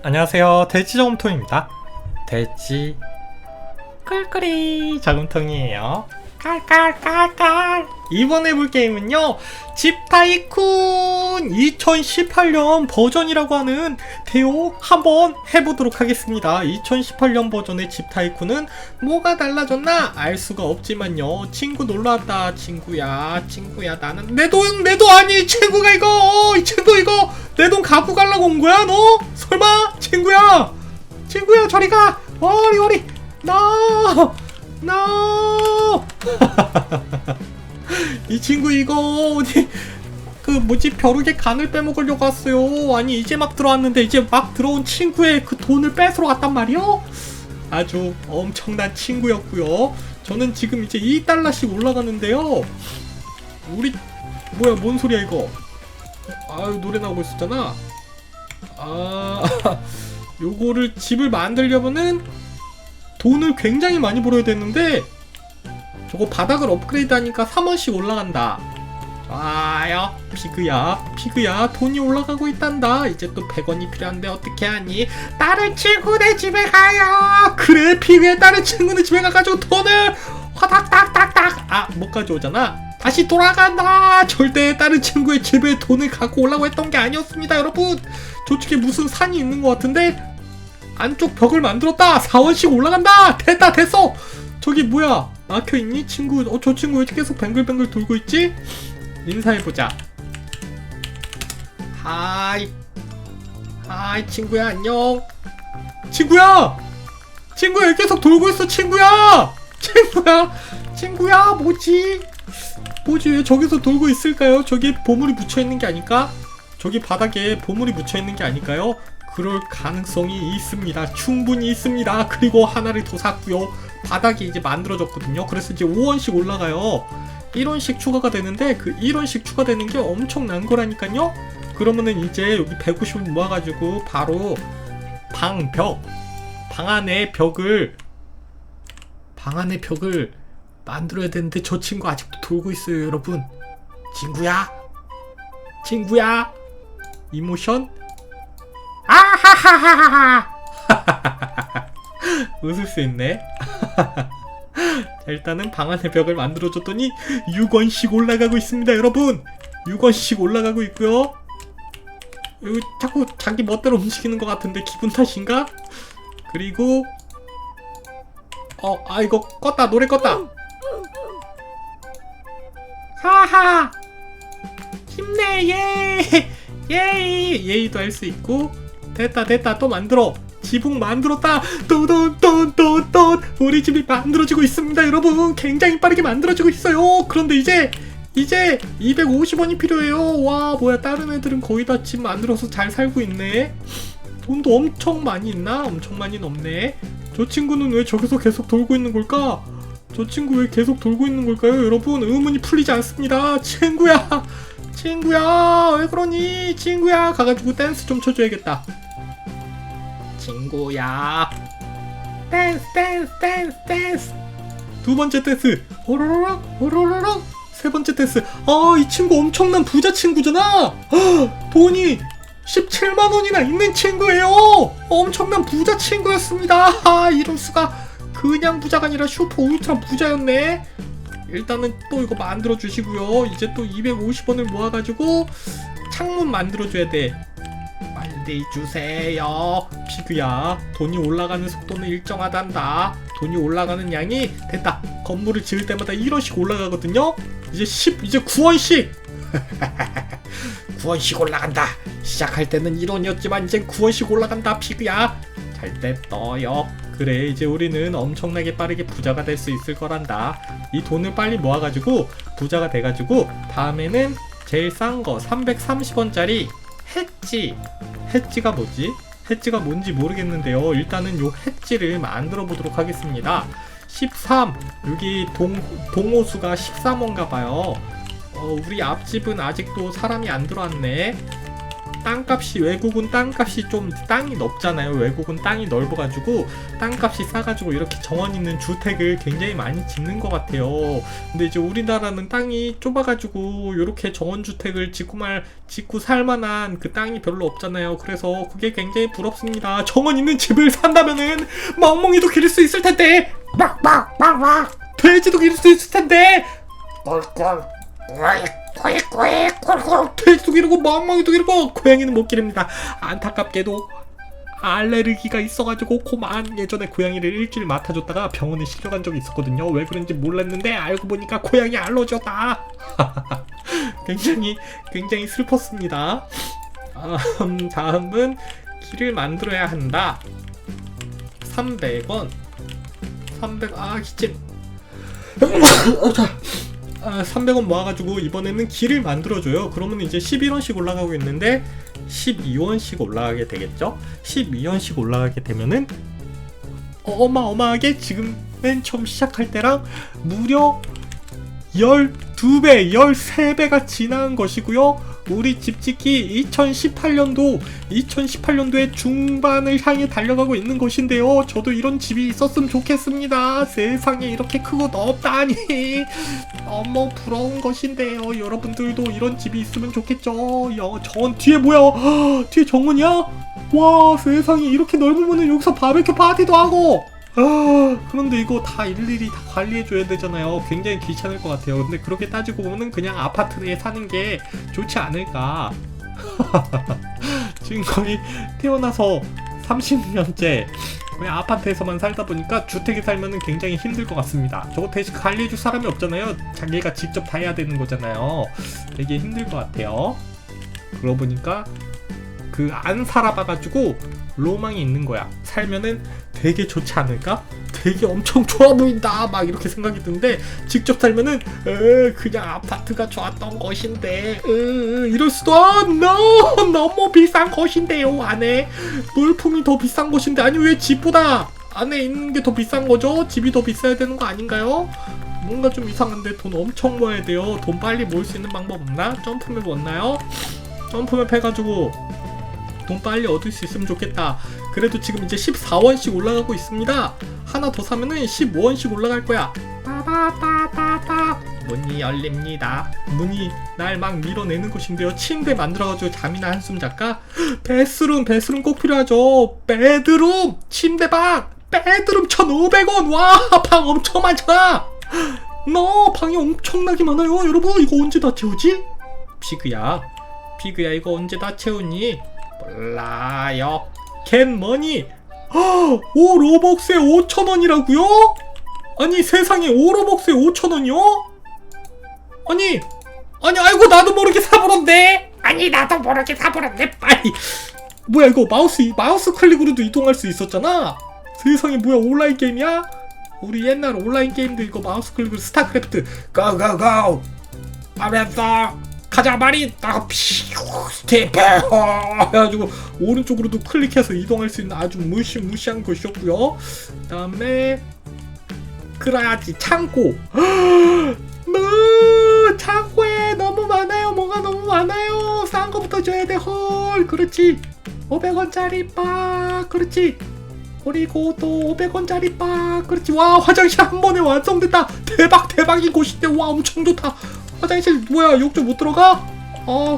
안녕하세요. 돼지 저금통입니다. 돼지 꿀꿀이 저금통이에요. 깔깔깔깔. 이번에 볼 게임은요. 집 타이쿤 2018년 버전이라고 하는 대오 한번 해보도록 하겠습니다. 2018년 버전의 집 타이쿤은 뭐가 달라졌나 알 수가 없지만요. 친구 놀러왔다. 친구야, 친구야. 나는 내 돈, 내 돈 아니. 친구가 이거, 이 친구 이거 내 돈 갖고 가려고 온 거야, 너? 설마? 친구야, 친구야, 저리 가. 어리 어리. 나, 나. 이 친구 이거 어디 그 뭐지 벼룩의 간을 빼먹으려고 왔어요. 아니 이제 막 들어왔는데 이제 막 들어온 친구의 그 돈을 뺏으러 갔단 말이요. 아주 엄청난 친구였고요. 저는 지금 이제 2달러씩 올라가는데요. 우리 뭐야 뭔 소리야 이거? 아유 노래 나오고 있었잖아. 아 요거를 집을 만들려면은 돈을 굉장히 많이 벌어야 되는데 저거 바닥을 업그레이드 하니까 3원씩 올라간다. 좋아요. 피그야, 피그야, 돈이 올라가고 있단다. 이제 또 100원이 필요한데 어떻게 하니? 다른 친구네 집에 가요. 그래, 피그의 다른 친구네 집에 가가지고 돈을 화닥닥닥닥. 아, 못 가져오잖아. 다시 돌아간다. 절대 다른 친구의 집에 돈을 갖고 오려고 했던 게 아니었습니다, 여러분. 저쪽에 무슨 산이 있는 것 같은데 안쪽 벽을 만들었다. 4원씩 올라간다. 됐다, 됐어. 저기 뭐야? 막혀 있니 친구? 어 저 친구 왜 계속 뱅글뱅글 돌고 있지? 인사해 보자. 하이. 하이 친구야 안녕. 친구야. 친구야 왜 계속 돌고 있어 친구야. 친구야. 친구야 뭐지? 뭐지 왜 저기서 돌고 있을까요? 저기 보물이 묻혀 있는 게 아닐까? 저기 바닥에 보물이 묻혀 있는 게 아닐까요? 그럴 가능성이 있습니다. 충분히 있습니다. 그리고 하나를 더 샀고요. 바닥이 이제 만들어졌거든요. 그래서 이제 5원씩 올라가요. 1원씩 추가가 되는데 그 1원씩 추가되는 게 엄청난 거라니까요. 그러면은 이제 여기 150원 모아가지고 바로 방 벽, 방 안에 벽을 방 안에 벽을 만들어야 되는데 저 친구 아직도 돌고 있어요, 여러분. 친구야, 친구야, 이모션. 아하하하하. 웃을 수 있네. 자, 일단은 방 안의 벽을 만들어줬더니 6원씩 올라가고 있습니다, 여러분. 6원씩 올라가고 있고요. 여기 자꾸 자기 멋대로 움직이는 것 같은데 기분 탓인가? 그리고 어, 아 이거 껐다 노래 껐다. 하하. 힘내 예. 예이 예이도 할 수 있고 됐다 됐다 또 만들어 지붕 만들었다. 또돈돈돈돈. 우리 집이 만들어지고 있습니다 여러분. 굉장히 빠르게 만들어지고 있어요. 그런데 이제 이제 250원이 필요해요. 와 뭐야. 다른 애들은 거의 다 집 만들어서 잘 살고 있네. 돈도 엄청 많이 있나? 엄청 많이 없네. 저 친구는 왜 저기서 계속 돌고 있는 걸까? 저 친구 왜 계속 돌고 있는 걸까요 여러분? 의문이 풀리지 않습니다. 친구야! 친구야! 왜 그러니? 친구야! 가가지고 댄스 좀 쳐줘야겠다 친구야. 댄스 댄스 댄스 댄스. 두 번째 댄스. 호로로록 호로로록. 세 번째 댄스. 아 이 친구 엄청난 부자 친구잖아. 헉, 돈이 17만 원이나 있는 친구예요. 엄청난 부자 친구였습니다. 아 이럴 수가. 그냥 부자가 아니라 슈퍼 울트라 부자였네. 일단은 또 이거 만들어 주시고요. 이제 또 250원을 모아가지고 창문 만들어 줘야 돼. 빨리 주세요. 피그야. 돈이 올라가는 속도는 일정하단다. 돈이 올라가는 양이 됐다. 건물을 지을 때마다 1원씩 올라가거든요. 이제 10, 이제 9원씩. 9원씩 올라간다. 시작할 때는 1원이었지만 이제 9원씩 올라간다. 피그야. 잘 됐어요. 그래 이제 우리는 엄청나게 빠르게 부자가 될 수 있을 거란다. 이 돈을 빨리 모아가지고 부자가 돼가지고 다음에는 제일 싼 거 330원짜리 해찌 해찌가 뭐지? 해찌가 뭔지 모르겠는데요. 일단은 요 해찌를 만들어 보도록 하겠습니다. 13 여기 동 동호수가 13원가 봐요. 어, 우리 앞집은 아직도 사람이 안 들어왔네. 땅값이 외국은 땅값이 좀 땅이 넓잖아요. 외국은 땅이 넓어가지고 땅값이 싸가지고 이렇게 정원 있는 주택을 굉장히 많이 짓는 것 같아요. 근데 이제 우리나라는 땅이 좁아가지고 이렇게 정원 주택을 짓고 말 짓고 살만한 그 땅이 별로 없잖아요. 그래서 그게 굉장히 부럽습니다. 정원 있는 집을 산다면은 멍멍이도 기를 수 있을 텐데 빡빡빡빡 돼지도 기를 수 있을 텐데 꿀꿀 멍멍이도 기르고 고양이는 못 기릅니다. 안타깝게도 알레르기가 있어가지고 고만 예전에 고양이를 일주일 맡아줬다가 병원에 실려간 적이 있었거든요. 왜 그런지 몰랐는데 알고 보니까 고양이 알러지였다. 굉장히 굉장히 슬펐습니다. 음, 다음은 길을 만들어야 한다. 300원. 300. 아 기침. 아, 300원 모아가지고 이번에는 길을 만들어줘요. 그러면 이제 11원씩 올라가고 있는데 12원씩 올라가게 되겠죠? 12원씩 올라가게 되면은 어마어마하게 지금 맨 처음 시작할 때랑 무려 12배, 13배가 지난 것이고요. 우리 집 짓기 2018년도, 2018년도의 중반을 향해 달려가고 있는 것인데요. 저도 이런 집이 있었으면 좋겠습니다. 세상에 이렇게 크고 넓다니. 너무 부러운 것인데요. 여러분들도 이런 집이 있으면 좋겠죠. 야, 전 뒤에 뭐야? 헉, 뒤에 정원이야? 와, 세상에 이렇게 넓으면 여기서 바베큐 파티도 하고. 아, 그런데 이거 다 일일이 다 관리해줘야 되잖아요. 굉장히 귀찮을 것 같아요. 근데 그렇게 따지고 보면은 그냥 아파트에 사는 게 좋지 않을까. 지금 거의 태어나서 30년째 그냥 아파트에서만 살다 보니까 주택에 살면은 굉장히 힘들 것 같습니다. 저거 대신 관리해줄 사람이 없잖아요. 자기가 직접 다 해야 되는 거잖아요. 되게 힘들 것 같아요. 그러고 보니까 그 안 살아봐가지고 로망이 있는 거야. 살면은 되게 좋지 않을까? 되게 엄청 좋아 보인다. 막 이렇게 생각이 드는데 직접 살면은 에, 그냥 아파트가 좋았던 것인데 으, 이럴 수도 아, no! 너무 비싼 것인데요 안에 물품이 더 비싼 것인데 아니 왜 집보다 안에 있는 게 더 비싼 거죠? 집이 더 비싸야 되는 거 아닌가요? 뭔가 좀 이상한데 돈 엄청 모아야 돼요. 돈 빨리 모을 수 있는 방법 없나? 점프맵 없나요? 점프맵 해가지고 돈 빨리 얻을 수 있으면 좋겠다. 그래도 지금 이제 14원씩 올라가고 있습니다. 하나 더 사면은 15원씩 올라갈 거야. 빠바바바바 문이 열립니다. 문이 날 막 밀어내는 것인데요. 침대 만들어가지고 잠이나 한숨 잘까? 베스룸 베스룸 꼭 필요하죠. 베드룸 침대방 베드룸 1,500원 와 방 엄청 많잖아. 너 방이 엄청나게 많아요. 여러분 이거 언제 다 채우지? 피그야 피그야 이거 언제 다 채우니? 몰라요. 캔머니. 헉, 오 로벅스에 5천 원이라고요? 아니 세상에 5 로벅스에 5천 원이요? 아니 아니 아이고 나도 모르게 사버렸네. 아니 나도 모르게 사버렸네 아니 뭐야 이거 마우스 마우스 클릭으로도 이동할 수 있었잖아. 세상에 뭐야 온라인 게임이야? 우리 옛날 온라인 게임도 이거 마우스 클릭으로 스타크래프트 고고고 하면서 가자 마리 딱 스티페 해가지고 오른쪽으로도 클릭해서 이동할 수 있는 아주 무시무시한 것이었고요. 그다음에 그래야지 창고. 뭐 창고에 너무 많아요. 뭐가 너무 많아요. 싼 거부터 줘야 돼. 헐, 그렇지. 500원짜리 빠, 그렇지. 그리고 또 500원짜리 빠, 그렇지. 와 화장실 한 번에 완성됐다. 대박 대박인 곳인데 와 엄청 좋다. 화장실 뭐야 욕조 못 들어가? 어.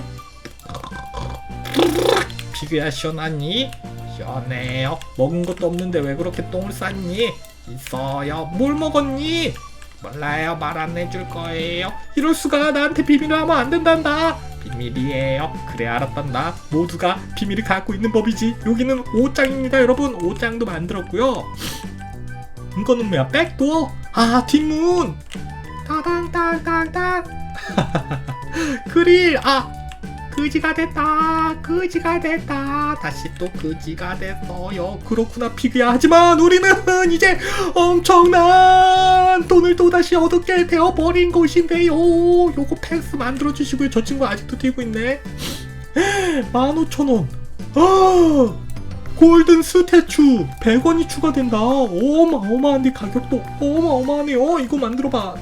비교야 시원하니? 시원해요. 먹은 것도 없는데 왜 그렇게 똥을 쌌니? 있어요. 뭘 먹었니? 몰라요. 말 안 해줄 거예요. 이럴 수가 나한테 비밀을 하면 안 된단다. 비밀이에요. 그래 알았단다. 모두가 비밀을 갖고 있는 법이지. 여기는 옷장입니다, 여러분. 옷장도 만들었고요. 이거는 뭐야? 백도어? 아 뒷문. 따당땅땅땅. 그릴 아 그지가 됐다 그지가 됐다. 다시 또 그지가 됐어요. 그렇구나 피그야. 하지만 우리는 이제 엄청난 돈을 또다시 얻게 되어버린 것인데요. 요거 팩스 만들어주시고요. 저 친구 아직도 뛰고 있네. 15,000원. 아 골든 스태츄. 100원이 추가된다. 어마어마한데 가격도 어마어마하네요. 이거 만들어봐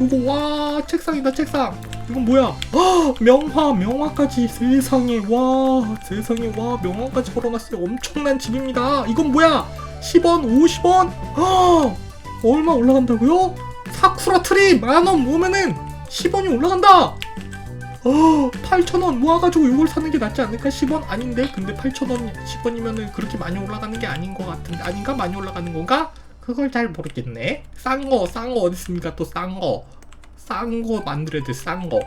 요거 와 책상이다 책상 이건 뭐야? 헉, 명화, 명화까지 세상에 와, 세상에 와, 명화까지 걸어놨어요. 엄청난 집입니다. 이건 뭐야? 10원, 50원? 헉, 얼마 올라간다고요? 사쿠라 트리 만원 모으면은 10원이 올라간다. 어, 8,000원 모아가지고 이걸 사는 게 낫지 않을까? 10원 아닌데? 근데 8,000원, 10원이면은 그렇게 많이 올라가는 게 아닌 것 같은데 아닌가? 많이 올라가는 건가? 그걸 잘 모르겠네. 싼 거, 싼 거 어디 있습니까? 또 싼 거. 싼 거 만들어야 돼, 싼 거.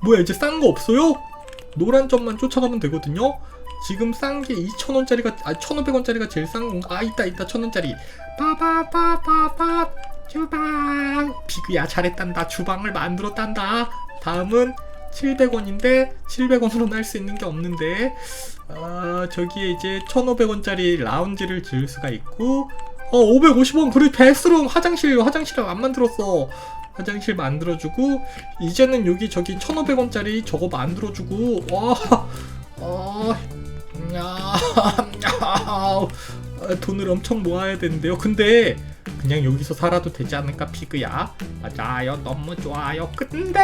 뭐야, 이제 싼 거 없어요? 노란 점만 쫓아가면 되거든요? 지금 싼 게 2,000원짜리가, 아, 1,500원짜리가 제일 싼 건가? 아, 있다, 있다, 1,000원짜리. 빠바바바바, 주방. 비그야, 잘했단다. 주방을 만들었단다. 다음은 700원인데, 700원으로는 할 수 있는 게 없는데, 아, 저기에 이제 1,500원짜리 라운지를 지을 수가 있고, 어, 550원. 그리고 베스룸 화장실, 화장실을 안 만들었어. 화장실 만들어주고, 이제는 여기 저기 1,500원짜리 저거 만들어주고, 와, 어, 야, 야, 돈을 엄청 모아야 되는데요. 근데, 그냥 여기서 살아도 되지 않을까, 피그야? 맞아요. 너무 좋아요. 근데,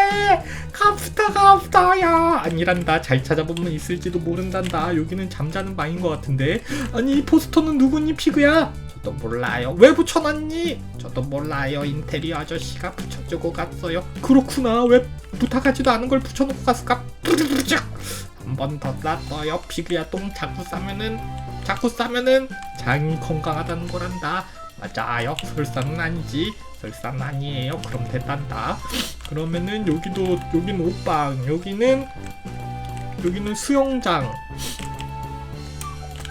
갑스타가 없어요. 아니란다. 잘 찾아보면 있을지도 모른단다. 여기는 잠자는 방인 것 같은데. 아니, 이 포스터는 누구니, 피그야? 저도 몰라요. 왜 붙여놨니? 저도 몰라요. 인테리어 아저씨가 붙여주고 갔어요. 그렇구나. 왜 부탁하지도 않은 걸 붙여놓고 갔을까? 한번 더 쌌어요. 피그야 똥 자꾸 싸면은 자꾸 싸면은 장이 건강하다는 거란다. 맞아요. 설사는 아니지. 설사는 아니에요. 그럼 됐단다. 그러면은 여기도 여기는 옷방, 여기는 여기는 수영장.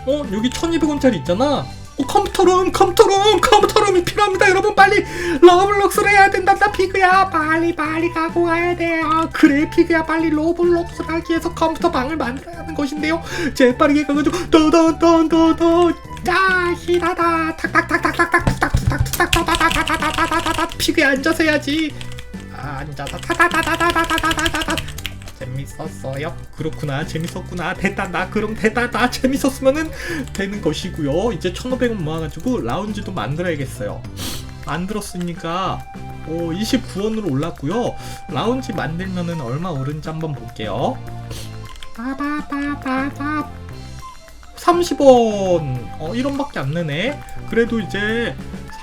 어 여기 1,200원짜리 있잖아. 어 컴퓨터룸 컴퓨터룸 컴퓨터룸이 필요합니다. 여러분 빨리 러블록스를 해야 된단다 피그야. 빨리 빨리 가고 가야 돼요 그래 피그야. 빨리 로블록스를 하기 위해서 컴퓨터 방을 만들어야 하는 것인데요. 재빠르게 가가지고 더더더더더 자 히다다. 탁탁탁탁탁탁 탁탁탁탁탁탁탁탁탁탁탁탁탁탁탁탁 피그야 앉아서 해야지 아, 앉아서 타다다다다다다다다다 재밌었어요. 그렇구나. 재밌었구나. 됐다. 그럼 됐다. 재밌었으면은 되는 것이고요. 이제 1,500원 모아가지고 라운지도 만들어야겠어요. 만들었으니까 오, 29원으로 올랐고요. 라운지 만들면은 얼마 오른지 한번 볼게요. 빠바바바바 30원. 어, 1원밖에 안 내네. 그래도 이제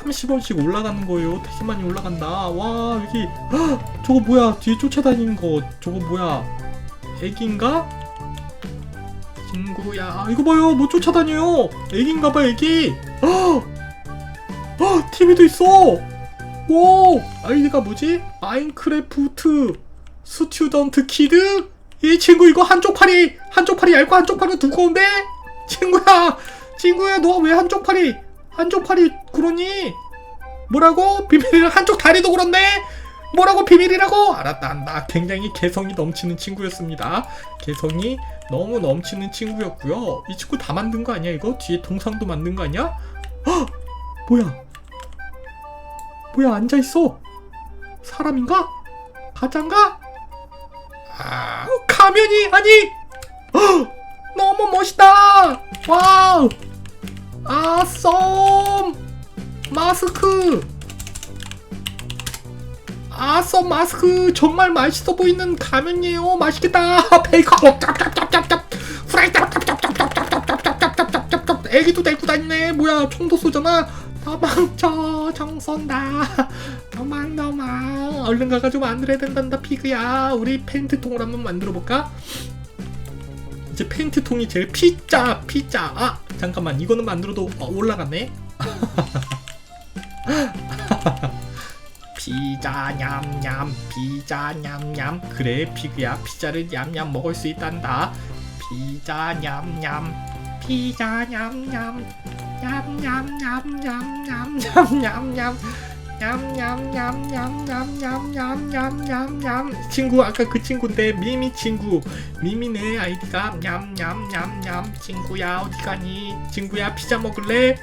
30원씩 올라가는 거예요. 되게 많이 올라간다. 와, 여기 헉, 저거 뭐야? 뒤에 쫓아다니는 거. 저거 뭐야? 애기인가? 친구야. 아, 이거 봐요. 뭐 쫓아다녀요. 애기인가 봐, 애기. 헉! 헉, TV도 있어. 오! 아이디가 뭐지? 마인크래프트 스튜던트 키드? 이 친구 이거 한쪽 팔이 한쪽 팔이 얇고 한쪽 팔은 두꺼운데? 친구야! 친구야 너 왜 한쪽 팔이 한쪽 팔이 그러니? 뭐라고? 비밀이라 한쪽 다리도 그런데? 뭐라고 비밀이라고? 알았다 안다 굉장히 개성이 넘치는 친구였습니다 개성이 너무 넘치는 친구였고요 이 친구 다 만든 거 아니야 이거? 뒤에 동상도 만든 거 아니야? 헉! 뭐야 뭐야 앉아있어 사람인가? 가짠가? 아 가면이 아니 헉! 너무 멋있다 와우 아 썸 마스크 아썸 마스크 정말 맛있어 보이는 가면이에요 맛있겠다 베이컨 짭짭짭짭짭 후라이 짭짭짭짭짭짭짭짭짭짭짭 애기도 데리고 다니네 뭐야 총도 쏘잖아 도망쳐 정 쏜다 도망 도망 얼른 가가지고 만들어야 된단다 피그야 우리 펜트통을 한번 만들어 볼까? 이제 페인트통이 제일 피자 피자 아 잠깐만 이거는 만들어도 어, 올라갔네? 피자 냠냠 피자 냠냠. 그래 피그야. 피자를 냠냠 먹을 수 있단다. 피자 냠냠. 피자 냠냠. 냠냠냠냠냠냠냠냠 냠냠냠냠냠냠냠냠냠 친구 아까 그 친구인데 미미 친구 미미네 아이디가 냠냠냠냠 친구야 어디 가니 친구야 피자 먹을래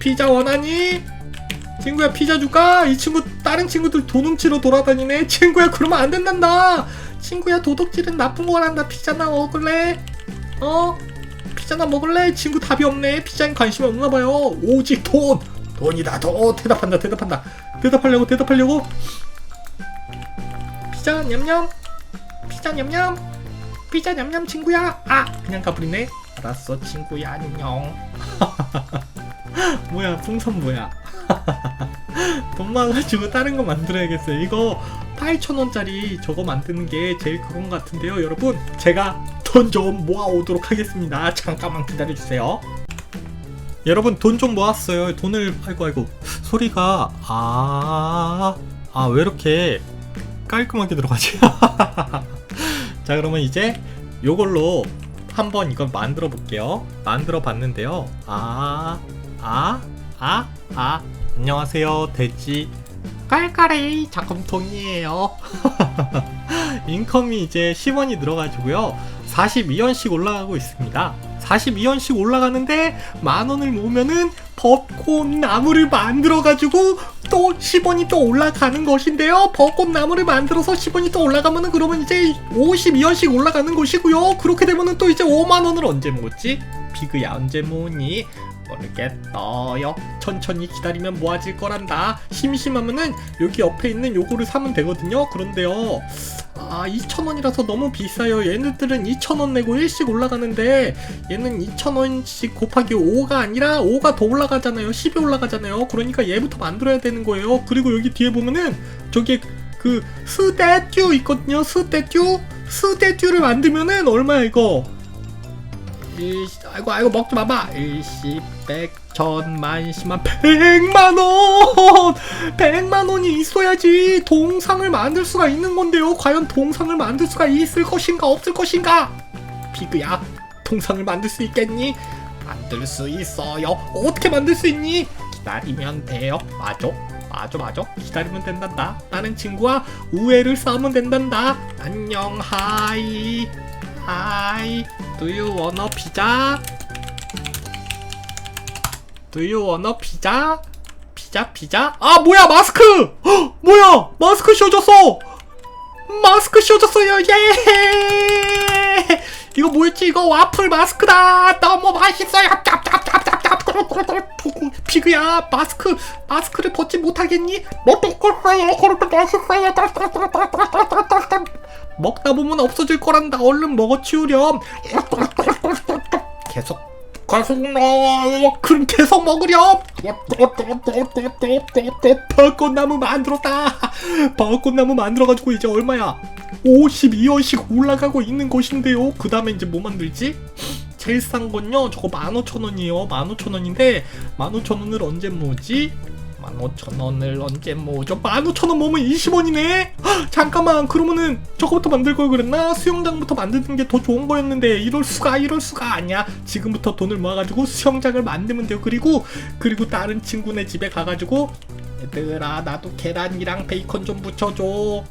피자 원하니 친구야 피자 줄까 이 친구 다른 친구들 도둑치러 돌아다니네 친구야 그러면 안 된단다 친구야 도둑질은 나쁜 거란다 피자나 먹을래 어 피자나 먹을래? 친구 답이 없네. 피자엔 관심이 없나 봐요. 오직 돈. 돈이다. 돈. 대답한다. 대답한다. 대답하려고 대답하려고. 피자 냠냠. 피자 냠냠. 피자 냠냠 친구야. 아 그냥 가버리네. 알았어 친구야 안녕. 뭐야 풍선 뭐야? 돈 많아가지고 다른 거 만들어야겠어요. 이거 8,000원짜리 저거 만드는 게 제일 그건 것 같은데요, 여러분. 제가 돈 좀 모아오도록 하겠습니다. 잠깐만 기다려주세요. 여러분 돈 좀 모았어요. 돈을 아이고 아이고 소리가 아아왜 이렇게 깔끔하게 들어가지? 자 그러면 이제 요걸로 한번 이걸 만들어 볼게요. 만들어 봤는데요. 아, 아, 아, 아. 안녕하세요. 돼지 깔깔이 작품통이에요. 인컴이 이제 10원이 늘어가지고요. 42원씩 올라가고 있습니다. 42원씩 올라가는데 만 원을 모으면은 벚꽃 나무를 만들어가지고 또 10원이 또 올라가는 것인데요. 벚꽃 나무를 만들어서 10원이 또 올라가면은 그러면 이제 52원씩 올라가는 것이고요. 그렇게 되면은 또 이제 5만 원을 언제 모았지? 비그야 언제 모으니? 모르겠어요. 천천히 기다리면 모아질 거란다. 심심하면은 여기 옆에 있는 요거를 사면 되거든요. 그런데요. 아, 2,000원이라서 너무 비싸요. 얘네들은 2,000원 내고 1씩 올라가는데 얘는 2,000원씩 곱하기 5가 아니라 5가 더 올라가잖아요. 10이 올라가잖아요. 그러니까 얘부터 만들어야 되는 거예요. 그리고 여기 뒤에 보면은 저기 그 스대듀 있거든요. 스대듀. 스대듀를 만들면은 얼마야 이거? 일시, 아이고 아이고 먹지 마봐 일십 백 천 만 십만 백만원! 백만원이 있어야지 동상을 만들 수가 있는 건데요. 과연 동상을 만들 수가 있을 것인가 없을 것인가? 피그야 동상을 만들 수 있겠니? 만들 수 있어요. 어떻게 만들 수 있니? 기다리면 돼요. 맞아? 맞아 맞아. 기다리면 된단다. 다른 친구와 우애를 쌓으면 된단다. 안녕 하이. 하이. Do you wanna 피자? Do you wanna 피자? 피자 피자? 아 뭐야 마스크! 헉, 뭐야 마스크 씌워줬어! 마스크 씌워줬어요 예! 이거 뭐였지 이거 와플 마스크다 너무 맛있어요 짭짭짭짭짭 피그야 마스크 마스크를 벗지 못하겠니? 못했어요. 그렇게 맛있어요. 먹다 보면 없어질 거란다 얼른 먹어 치우렴 계속 계속 먹어 그럼 계속 먹으렴! 벚꽃나무 만들었다! 벚꽃나무 만들어가지고 이제 얼마야? 52원씩 올라가고 있는 것인데요. 그 다음에 이제 뭐 만들지? 제일 싼 건요. 저거 15,000원이에요. 15,000원인데 15,000원을 언제 모으지? 15,000원을 언제 모으죠? 15,000원 모으면 20원이네? 잠깐만 그러면은 저거부터 만들 걸 그랬나? 수영장부터 만드는 게 더 좋은 거였는데 이럴 수가 이럴 수가 아니야 지금부터 돈을 모아가지고 수영장을 만들면 돼요 그리고 그리고 다른 친구네 집에 가가지고 얘들아 나도 계란이랑 베이컨 좀 붙여줘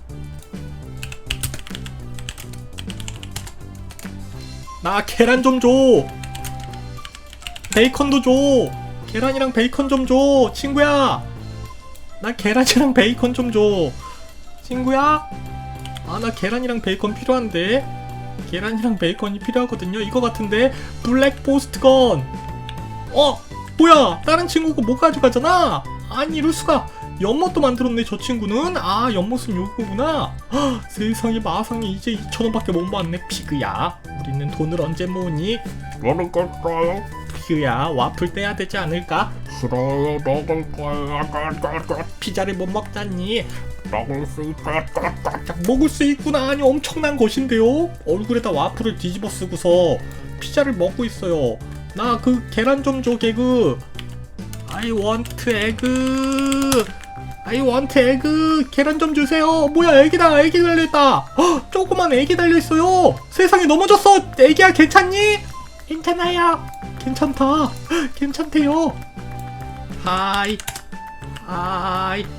나 계란 좀 줘. 베이컨도 줘. 계란이랑 베이컨 좀 줘. 친구야. 나 계란이랑 베이컨 좀 줘. 친구야. 아, 나 계란이랑 베이컨 필요한데. 계란이랑 베이컨이 필요하거든요. 이거 같은데. 블랙 포스트건. 어, 뭐야? 다른 친구가 못 가져가잖아. 아니, 수가. 연못도 만들었네, 저 친구는. 아, 연못은 요거구나. 헉, 세상에 마상이 이제 2,000원밖에 못 모았네, 피그야. 우리는 돈을 언제 모으니? 모르겠어요. 피그야, 와플 떼야 되지 않을까? 싫어요. 먹을 거예요. 피자를 못 먹잖니? 먹을 수 있다. 자, 먹을 수 있구나. 아니, 엄청난 것인데요? 얼굴에다 와플을 뒤집어 쓰고서 피자를 먹고 있어요. 나 그 계란 좀 줘, 개그. I want egg. I want egg. 계란 좀 주세요. 뭐야, 애기다. 애기 달려있다. 헉, 조그만 애기 달려있어요. 세상에 넘어졌어. 애기야, 괜찮니? 괜찮아요. 괜찮다. 괜찮대요. 하이. 하이.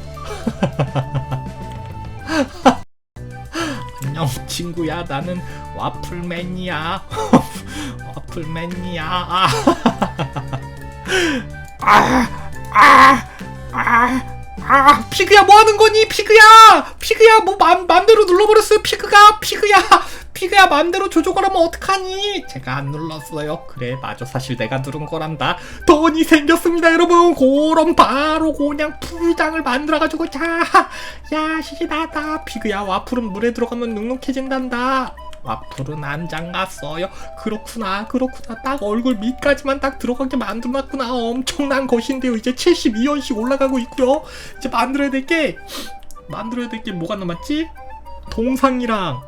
안녕 친구야 나는 와플맨이야 와플맨이야 아. 아, 아, 아, 아 피그야 뭐 하는 거니 피그야 피그야 뭐 맘, 맘대로 눌러버렸어요 피그가 피그야 피그야 맘대로 조종을 하면 어떡하니? 제가 안 눌렀어요. 그래 맞아. 사실 내가 누른 거란다. 돈이 생겼습니다 여러분. 그럼 바로 그냥 풀장을 만들어가지고 자 야 시시다다. 피그야 와플은 물에 들어가면 눅눅해진단다. 와플은 안 잠갔어요. 그렇구나 그렇구나. 딱 얼굴 밑까지만 딱 들어가게 만들어놨구나. 엄청난 것인데요. 이제 72연씩 올라가고 있고요. 이제 만들어야 될 게 만들어야 될 게 뭐가 남았지? 동상이랑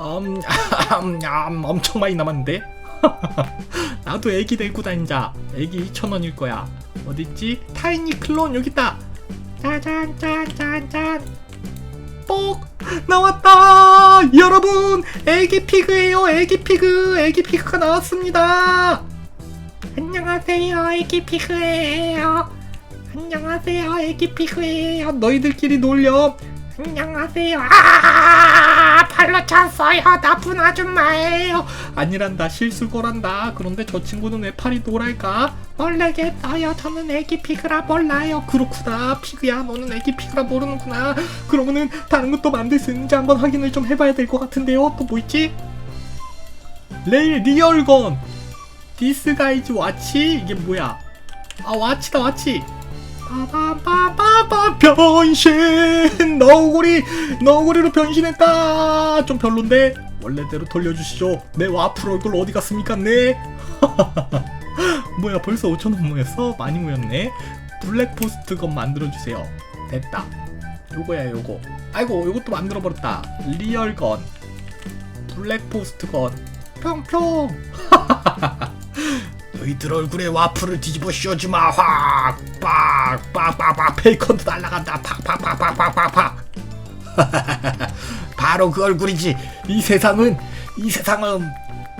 음, 음, 음, 엄청 많이 남았는데? 나도 애기 데리고 다니자. 애기 2,000원일 거야. 어딨지? 타이니 클론 여기 있다. 짜잔 짠짠짠 뽁 나왔다! 여러분! 애기 피그예요 애기 피그. 애기 피그가 나왔습니다. 안녕하세요 애기 피그예요. 안녕하세요 애기 피그예요. 너희들끼리 놀렴 안녕하세요. 아 발로 찼어요. 나쁜 아줌마예요. 아니란다. 실수거란다. 그런데 저 친구는 왜 팔이 노랄까? 모르겠어요. 저는 애기 피그라 몰라요. 그렇구나. 피그야. 너는 애기 피그라 모르는구나. 그러면은 다른 것도 만들 수 있는지 한번 확인을 좀 해봐야 될 것 같은데요. 또 뭐 있지? 레일 리얼건. 디스 가이즈 와치? 이게 뭐야? 아 와치다 와치 빠바바바바 변신. 너구리 너구리로 변신했다. 좀 별론데? 원래대로 돌려주시죠. 내 와플 얼굴 어디 갔습니까? 네. 뭐야 벌써 5천원 모였어? 많이 모였네. 블랙포스트 건 만들어주세요. 됐다. 요거야 요거. 아이고 요것도 만들어버렸다. 리얼건. 블랙포스트 건. 평평 너희들 얼굴에 와플을 뒤집어 씌워주마. 확! 빡! 빡빡빡. 베이컨도 날라간다. 팍팍팍팍팍팍팍. 바로 그 얼굴이지. 이 세상은 이 세상은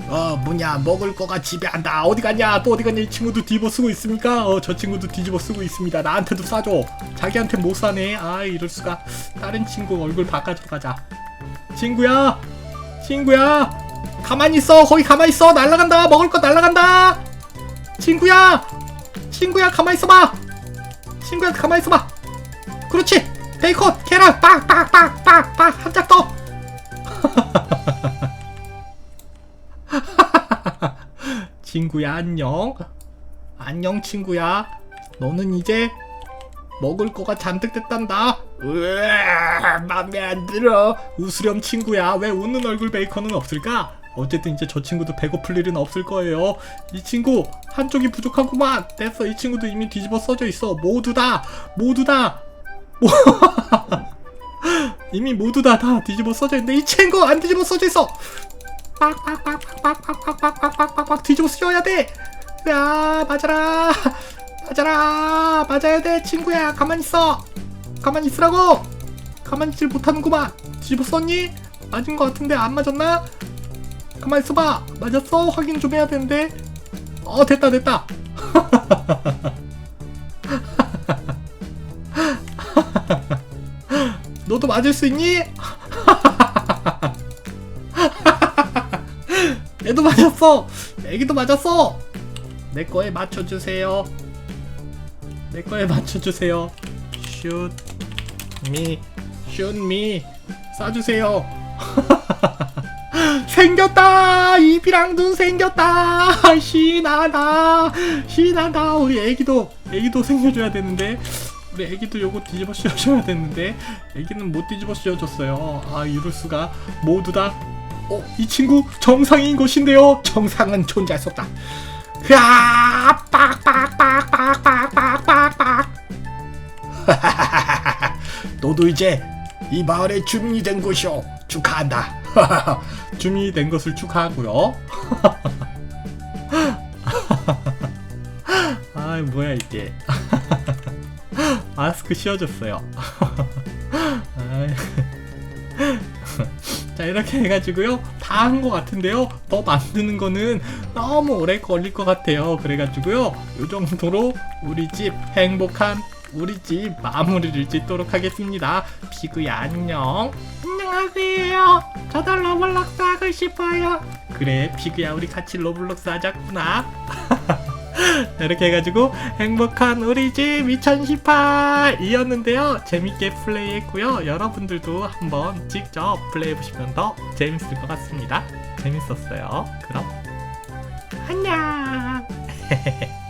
어 뭐냐 먹을 거가 지배한다. 어디 갔냐? 또 어디 갔냐? 이 친구도 뒤집어 쓰고 있습니까? 어 저 친구도 뒤집어 쓰고 있습니다. 나한테도 싸줘. 자기한테 못 사네. 아 이럴 수가. 다른 친구 얼굴 바꿔줘 가자. 친구야! 친구야! 가만히 있어. 거기 가만히 있어. 날라간다. 먹을 거 날라간다 친구야! 친구야 가만히 있어봐! 친구야 가만히 있어봐! 그렇지! 베이컨 계란 빡빡빡빡빡 한 짝 더! 친구야 안녕. 안녕 친구야. 너는 이제 먹을 거가 잔뜩 됐단다. 으아 맘에 안 들어. 웃으렴 친구야. 왜 웃는 얼굴 베이컨은 없을까 어쨌든 이제 저 친구도 배고플 일은 없을 거예요 이 친구 한쪽이 부족하구만 됐어 이 친구도 이미 뒤집어 써져 있어 모두 다 모두 다 모- 이미 모두 다 다 뒤집어 써져 있는데 이 친구 안 뒤집어 써져 있어 빡빡빡빡빡빡빡빡빡빡빡 뒤집어 쓰여야 돼. 야 맞아라 맞아라 맞아야 돼 친구야 가만 있어 가만 있으라고 가만 있질 못하는구만 뒤집어 썼니? 맞은 것 같은데 안 맞았나? 가만 있어봐 맞았어 확인 좀 해야 되는데 어 됐다 됐다 너도 맞을 수 있니? 얘도 맞았어. 애기도 맞았어. 내 거에 맞춰주세요. 내 거에 맞춰주세요. 슛, 미, 슛, 미. 쏴주세요. 생겼다! 입이랑 눈 생겼다! 신나다! 신나다! 우리 애기도, 애기도 생겨줘야 되는데. 우리 애기도 요거 뒤집어 씌워줘야 되는데. 애기는 못 뒤집어 씌워줬어요. 아, 이럴 수가. 모두 다 어, 이 친구 정상인 것인데요. 정상은 존재할 수 없다. 으아, 빡빡빡빡빡빡빡빡. 너도 이제 이 마을의 주민이 된 것이오. 축하한다. 주민이 된 것을 축하하고요. 아, 뭐야 이게. 마스크 씌워줬어요. 자 이렇게 해가지고요 다 한 것 같은데요 더 만드는 거는 너무 오래 걸릴 것 같아요 그래가지고요 요 정도로 우리 집 행복한 우리 집 마무리를 짓도록 하겠습니다 피그야 안녕 안녕하세요 저도 로블록스 하고 싶어요 그래 피그야 우리 같이 로블록스 하자꾸나 이렇게 해가지고 행복한 우리 집 2018이었는데요. 재밌게 플레이했고요. 여러분들도 한번 직접 플레이해보시면 더 재밌을 것 같습니다. 재밌었어요. 그럼 안녕.